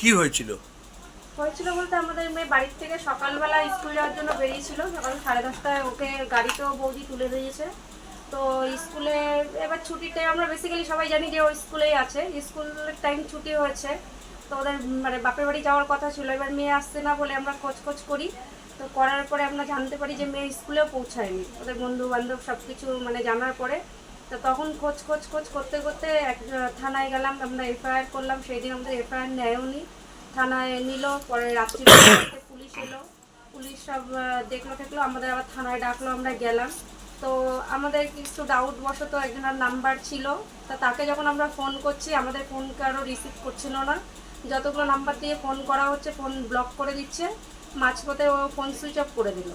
কি হয়েছিল? হয়েছিল বলতে আমাদের মেয়ে বাড়ির থেকে সকালবেলা স্কুল যাওয়ার জন্য বেরিয়েছিল। সকাল সাড়ে দশটায় ওকে গাড়িতেও বৌদি তুলে দিয়েছে। তো স্কুলে এবার টাইম আমরা বেসিক্যালি সবাই জানি যে ও স্কুলেই আছে। স্কুলের টাইম ছুটি হয়েছে। তো ওদের মানে বাপের বাড়ি যাওয়ার কথা ছিল। এবার মেয়ে আসছে না বলে আমরা খোঁজ খোঁজ করি। তো করার পরে আমরা জানতে পারি যে মেয়ে স্কুলেও পৌঁছায়নি। ওদের বন্ধু বান্ধব সব কিছু মানে জানার পরে তো তখন খোঁজ খোঁজ খোঁজ করতে করতে এক থানায় গেলাম, আমরা এফআইআর করলাম সেই দিন আমাদের এফআইআর নেয়ও নি থানায় নিল, পরে রাত্রি পুলিশ এলো। পুলিশ সব দেখল টেকলো আমাদের আবার থানায় ডাকলো, আমরা গেলাম। তো আমাদের কিছু ডাউট বশত একজনের নাম্বার ছিল। তা তাকে যখন আমরা ফোন করছি, আমাদের ফোন কারও রিসিভ করছিল না। যতগুলো নাম্বার দিয়ে ফোন করা হচ্ছে, ফোন ব্লক করে দিচ্ছে। মাঝপথে ও ফোন সুইচ অফ করে দিল।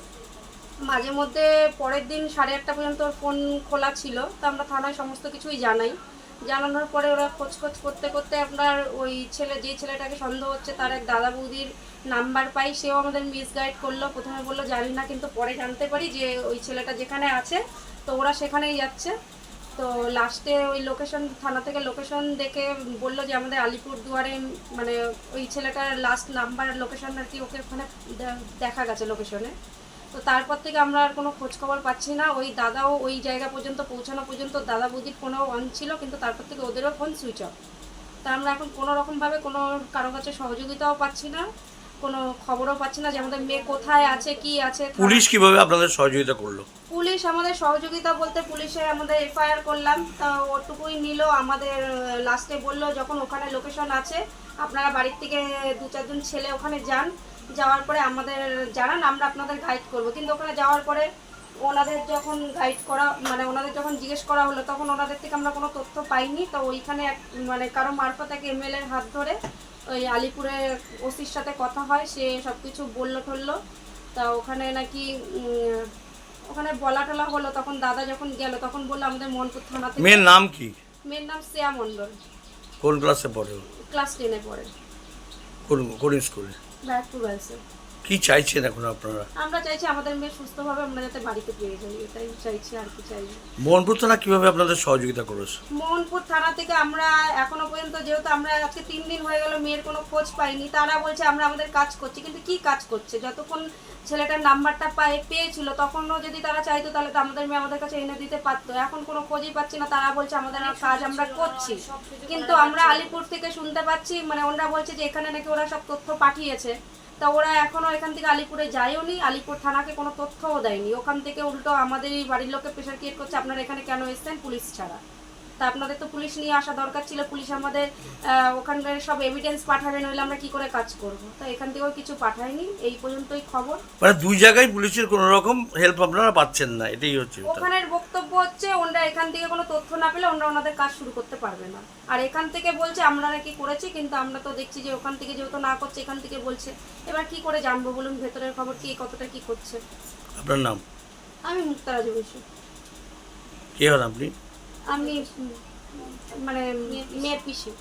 মাঝে মধ্যে পরের দিন সাড়ে আটটা পর্যন্ত ওর ফোন খোলা ছিল, তো আমরা থানায় সমস্ত কিছুই জানাই। জানানোর পরে ওরা খোঁজ খোঁজ করতে করতে আপনার ওই ছেলে, যে ছেলেটাকে সন্দেহ হচ্ছে তার এক দাদা বৌদির নাম্বার পাই, সেও আমাদের মিসগাইড করল। প্রথমে বলল, জানি না, কিন্তু পরে জানতে পারি যে ওই ছেলেটা যেখানে আছে, তো ওরা সেখানেই যাচ্ছে। তো লাস্টে ওই লোকেশন থানা থেকে লোকেশন দেখে বলল যে, আমাদের আলিপুর দুয়ারে মানে ওই ছেলেটার লাস্ট নাম্বার লোকেশন আর কি ওকে ওখানে দেখা গেছে লোকেশনে তো তারপর থেকে আমরা আর কোনো খোঁজখবর পাচ্ছি না। ওই দাদাও ওই জায়গা পর্যন্ত পৌঁছানো পর্যন্ত দাদা বৌদির ফোনও অন ছিল কিন্তু তারপর থেকে ওদেরও ফোন সুইচ অফ তা আমরা এখন কোনো রকমভাবে কোনো কারও কাছে সহযোগিতাও পাচ্ছি না কোনো খবরও পাচ্ছি না যে আমাদের মেয়ে কোথায় আছে কি আছে পুলিশ কীভাবে আপনাদের সহযোগিতা করল? পুলিশ আমাদের সহযোগিতা বলতে পুলিশে আমাদের এফআইআর করলাম তা ওটুকুই নিল আমাদের লাস্টে বলল যখন ওখানে লোকেশন আছে আপনারা বাড়ির থেকে দু চারজন ছেলে ওখানে যান যাওয়ার পরে আমাদের জানান আমরা আপনাদের গাইড করব। কিন্তু ওখানে যাওয়ার পরে ওনাদের যখন গাইড করা মানে ওনাদের যখন জিজ্ঞেস করা হলো তখন ওনাদের থেকে আমরা কোনো তথ্য পাইনি। তো ওইখানে এক মানে কারও মারফত এক এমএলএ এর হাত ধরে ওই আলিপুরে ওসির সাথে কথা হয় সে সব কিছু বলল টললো তা ওখানে নাকি ওখানে বলা টলা হলো তখন দাদা যখন গেল তখন বলল আমাদের মনপুর থানা থেকে। মেয়ের নাম কি? মেয়ের নাম শ্রেয়া মণ্ডল। কোন ক্লাসে পড়ে ক্লাস টেনে পড়ে। কোন কোন স্কুলে? ব্যারাকপুর গার্লসে কি চাইছেন এখন আপনারা? আমরা চাইছি আমাদের মেয়ে সুস্থভাবে আমরা যাতে বাড়িতে পেয়ে যাই এটাই চাইছি আর কি চাই। মোহনপুর থানা কীভাবে আপনাদের সহযোগিতা করেছে? মোহনপুর থানা থেকে আমরা এখনও পর্যন্ত যেহেতু আমরা আজকে তিন দিন হয়ে গেল মেয়ের কোনো খোঁজ পাইনি তারা বলছে আমরা আমাদের কাজ করছি কিন্তু কি কাজ করছে? যতক্ষণ ছেলেটার নাম্বারটা পায়ে পেয়েছিল তখনও যদি তারা চাইতো তাহলে তো আমাদের মেয়ে আমাদের কাছে এনে দিতে পারতো। এখন কোনো খোঁজই পাচ্ছি না তারা বলছে আমাদের আর কাজ আমরা করছি। কিন্তু আমরা আলিপুর থেকে শুনতে পাচ্ছি মানে ওরা বলছে যে এখানে নাকি ওরা সব তথ্য পাঠিয়েছে। তা ওরা এখনও এখান থেকে আলিপুরে যায়ও নি, আলিপুর থানাকে কোনো তথ্যও দেয়নি। ওখান থেকে উল্টো আমাদের এই বাড়ির লোককে প্রেশার ক্রিয়েট করছে, আপনারা এখানে কেন এসছেন? পুলিশ ছাড়া। তা আপনাদের তো পুলিশ নিয়ে আসা দরকার ছিল পুলিশ আমাদের ওখানকার সব এভিডেন্স পাঠাবে নইলে আমরা কি করে কাজ করব? তো এখান থেকেও কিছু পাঠায়নি এই পর্যন্তই খবর। মানে দুই জায়গায় পুলিশের কোনো রকম হেল্প আপনারা পাচ্ছেন না এটাই হচ্ছে। ওখানের বক্তব্য হচ্ছে ওনারা এখান থেকে কোনো তথ্য না পেলে ওনারা ওনাদের কাজ শুরু করতে পারবে না। আর এখান থেকে বলছে আমরা নাকি করেছি কিন্তু আমরা তো দেখছি যে ওখান থেকে যেহেতু না করছে এখান থেকে বলছে। এবার কি করে জানব বলুন ভেতরের খবর কি কতটা কি করছে? আপনার নাম? আমি মুক্তারাজ বসু কে হন আপনি? আমি মানে মেয়ের পিসি।